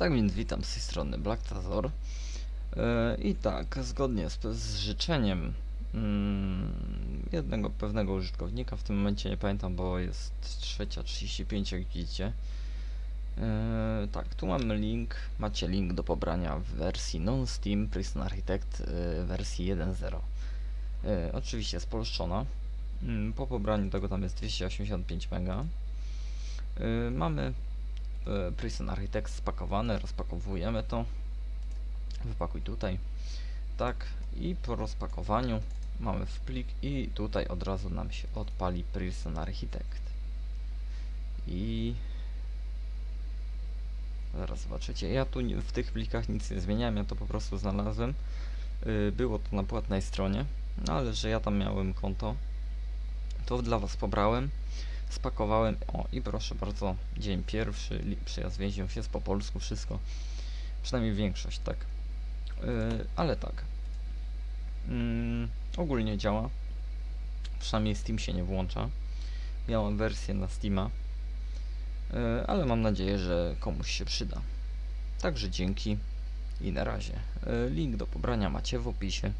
Tak więc witam z tej strony Black Tazor. E, I tak, zgodnie z, z życzeniem mm, jednego pewnego użytkownika, w tym momencie nie pamiętam, bo jest 3.35 jak widzicie. E, tak, tu mamy link, macie link do pobrania w wersji non-Steam Prison Architect e, wersji 1.0. E, oczywiście spolszczona. Mm, Po pobraniu tego tam jest 285 mega. E, Mamy Prison Architect spakowane, rozpakowujemy to. Wypakuj tutaj. Tak, i po rozpakowaniu mamy w plik i tutaj od razu nam się odpali Prison Architect. I zaraz zobaczycie. Ja tu w tych plikach nic nie zmieniałem, ja to po prostu znalazłem. Y, Było to na płatnej stronie, no ale że ja tam miałem konto, to dla Was pobrałem spakowałem. O, i proszę bardzo, dzień pierwszy, przyjazd więźniów jest po polsku, wszystko. Przynajmniej większość, tak. Yy, ale tak. Mm, ogólnie działa. Przynajmniej Steam się nie włącza. Miałem wersję na Steama. Yy, ale mam nadzieję, że komuś się przyda. Także dzięki i na razie. Yy, link do pobrania macie w opisie.